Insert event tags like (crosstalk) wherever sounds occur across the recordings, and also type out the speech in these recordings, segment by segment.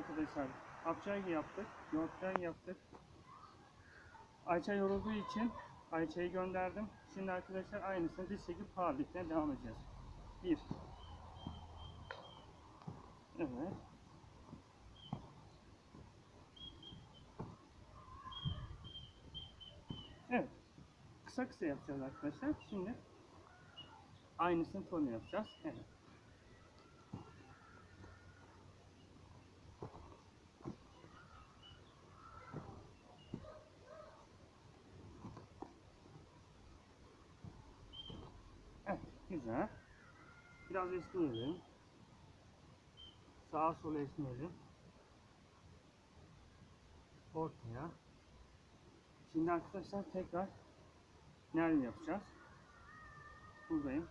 arkadaşlar apçayı yaptık. Yoğurtçayı yaptık. Ayça yorulduğu için Ayça'yı gönderdim. Şimdi arkadaşlar aynısını diz çekip powerlifting'e devam edeceğiz. Bir. Evet. Evet. Kısa kısa yapacağız arkadaşlar. Şimdi aynısını tonu yapacağız. Evet. Evet, güzel. Biraz esneyelim. Sağa sola esneyelim. Ortaya. Şimdi arkadaşlar tekrar nerede yapacağız? Buradayım.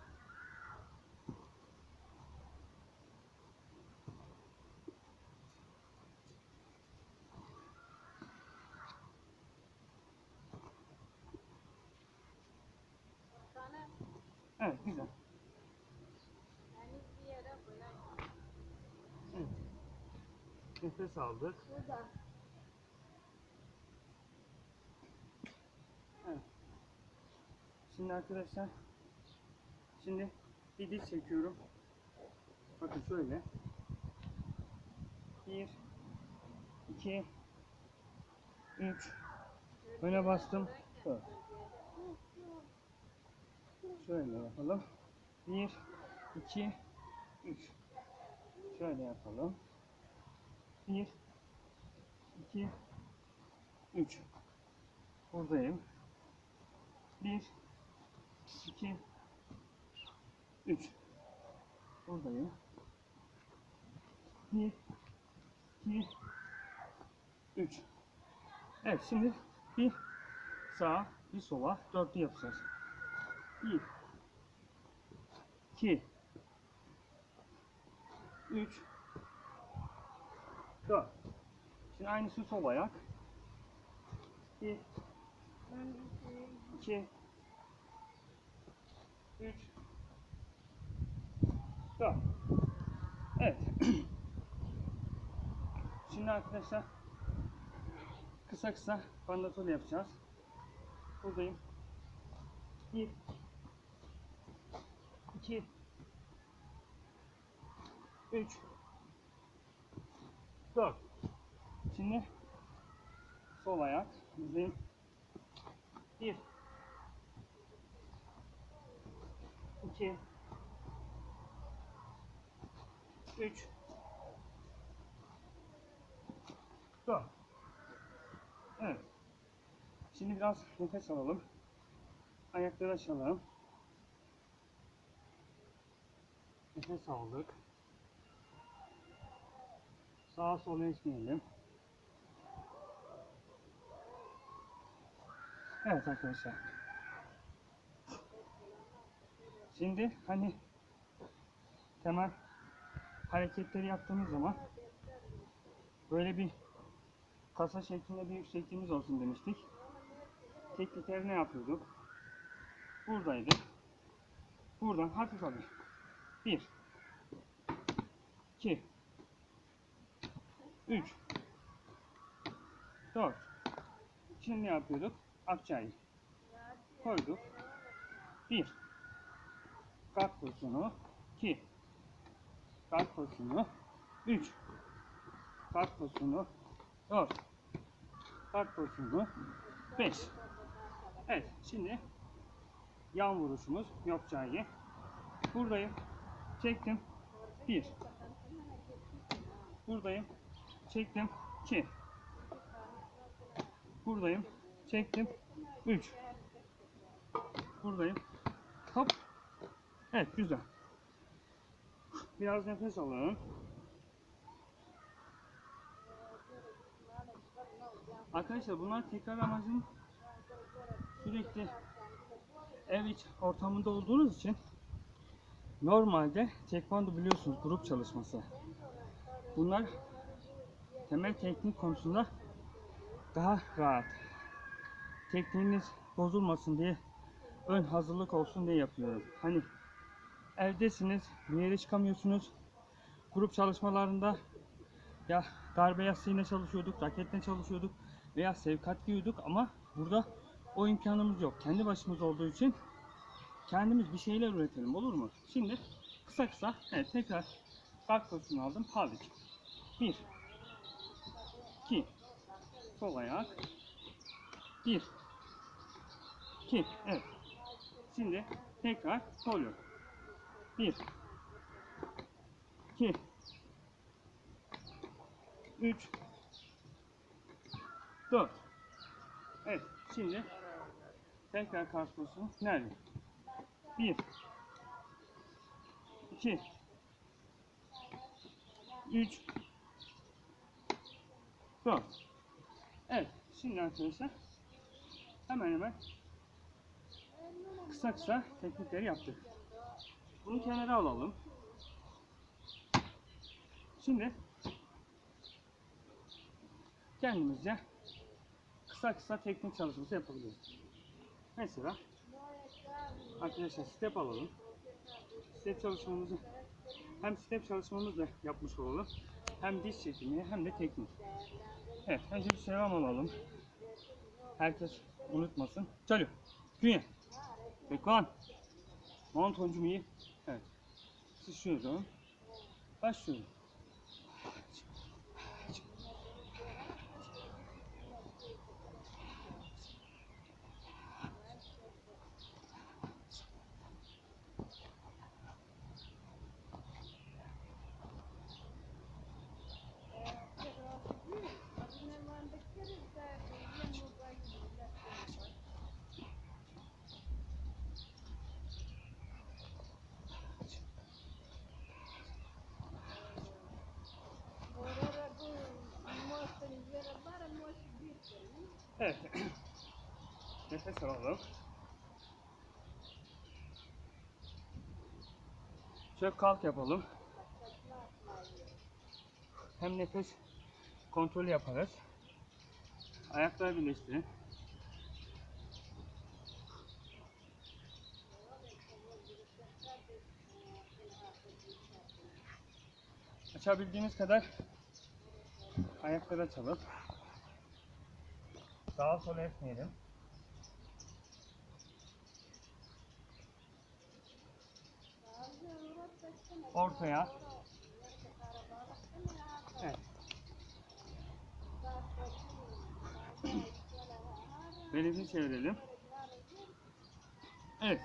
Evet, güzel. Nefes aldık. Evet. Şimdi arkadaşlar şimdi bir diz çekiyorum. Bakın şöyle. Bir, iki, üç. Öne bastım. Şöyle yapalım. Bir, iki, üç. Şöyle yapalım. Bir, iki, üç. Buradayım. Bir, iki, üç. Buradayım. Bir, iki, üç. Evet şimdi bir sağa, bir sola dörtlü yapacağız. Bir, iki, üç, dört. Şimdi aynısı sol ayak. Bir, iki, üç, dört. Evet. (clears throat) Şimdi arkadaşlar kısa kısa bandatonu yapacağız. Buradayım. Bir, iki, üç, dört. Şimdi sol ayak bizim bir, iki, üç, dört. Evet. Şimdi biraz nefes alalım. Ayakları açalım. Nefes aldık. Sağa sola esneyelim. Evet arkadaşlar. Şimdi hani temel hareketleri yaptığımız zaman böyle bir kasa şeklinde bir yüksekliğimiz olsun demiştik. Teknikleri ne yapıyorduk? Buradaydı. Buradan hafif hafif. Bir. iki, Üç. Dört. Şimdi ne yapıyorduk? Akçayı koyduk. Bir. Kalk pozisyonu. iki, Kalk pozisyonu. Üç. Kalk pozisyonu. Dört. Kalk pozisyonu. Beş. Evet şimdi yan vuruşumuz yapacağı. Buradayım. Çektim. Bir. Buradayım. Çektim. iki. Buradayım. Çektim. Üç. Buradayım. Hop. Evet güzel. Biraz nefes alın. Arkadaşlar bunlar tekrar amacın sürekli ev iç ortamında olduğunuz için normalde tekvando biliyorsunuz grup çalışması. Bunlar temel teknik konusunda daha rahat. Tekniğiniz bozulmasın diye ön hazırlık olsun diye yapıyorum. Hani evdesiniz, bir yere çıkamıyorsunuz. Grup çalışmalarında ya darbe yastığıyla çalışıyorduk, raketle çalışıyorduk veya sevkat giyiyorduk ama burada o imkanımız yok. Kendi başımız olduğu için kendimiz bir şeyler üretelim olur mu? Şimdi kısa kısa evet tekrar kalk pozisyonu aldım. Paldik. 1 2 Sol ayak 1 2 Evet. Şimdi tekrar sol yok. 1 2 3 4 Evet. Şimdi tekrar pozisyonu. Nerede? 1 2 3 4 Evet. Şimdi arkadaşlar hemen hemen kısa kısa teknikleri yaptık. Bunu kenara alalım. Şimdi kendimizce kısa kısa teknik çalışması yapabiliriz. Mesela arkadaşlar step alalım. Step çalışmamızı hem step çalışmamızı yapmış olalım. Hem diş çekimi hem de teknik. Evet önce bir selam alalım. Herkes unutmasın. Çalıyor. Künye. Bekan. Montoncum iyi. Evet. Sıçıyorum. Başlıyorum. Evet. (clears throat) Nefes alalım. Çök kalk yapalım. Hem nefes kontrolü yaparız. Ayakları birleştirin. Açabildiğimiz kadar ayakları açalım. Sağa sola etmeyelim. Ortaya. Evet. Belimizi çevirelim. Evet.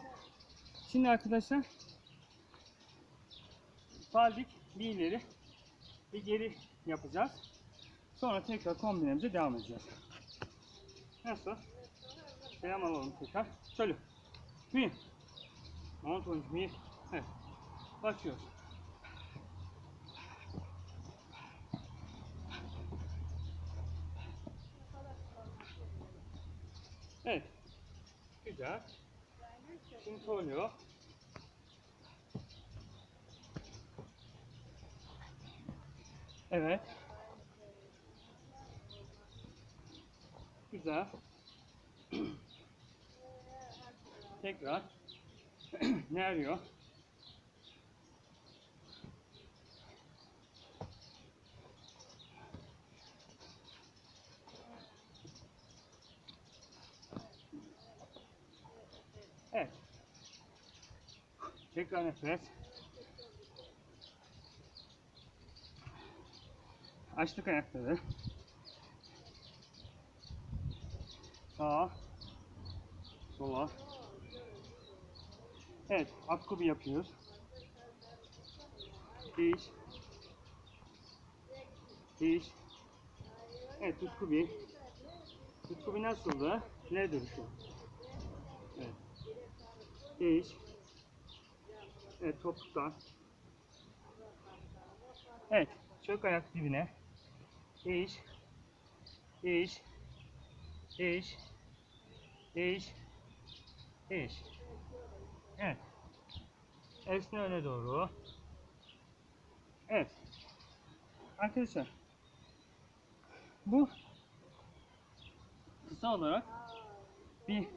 Şimdi arkadaşlar faldik bir ileri bir geri yapacağız. Sonra tekrar kombinemize devam edeceğiz. Nasıl? Selam alalım tekrar. Şöyle. Mount oyuncu bir. Evet. Başlıyoruz. Evet. Güzel. Şimdi soluyor. Evet. Güzel. (clears throat) Tekrar. (clears throat) ne arıyor? Tekrar nefes. Açtık ayakları. Sağa. Sola. Evet, akkubi yapıyoruz. Diş. Diş. Evet, tutkubi. Tutkubi nasıldı? Ne duruşu? Evet. Diş. Evet, topuktan. Evet, çök ayak dibine. Diş. Diş. Diş. Diş. Diş. Evet. Esne öne doğru. Evet. Arkadaşlar. Bu kısa olarak bir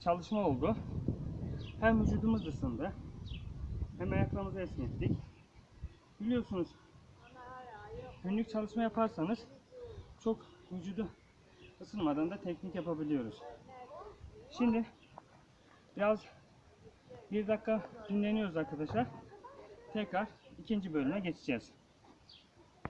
çalışma oldu. Hem vücudumuz ısındı. Hem ayaklarımızı esnettik. Biliyorsunuz günlük çalışma yaparsanız çok vücudu ısınmadan da teknik yapabiliyoruz. Şimdi biraz bir dakika dinleniyoruz arkadaşlar. Tekrar ikinci bölüme geçeceğiz.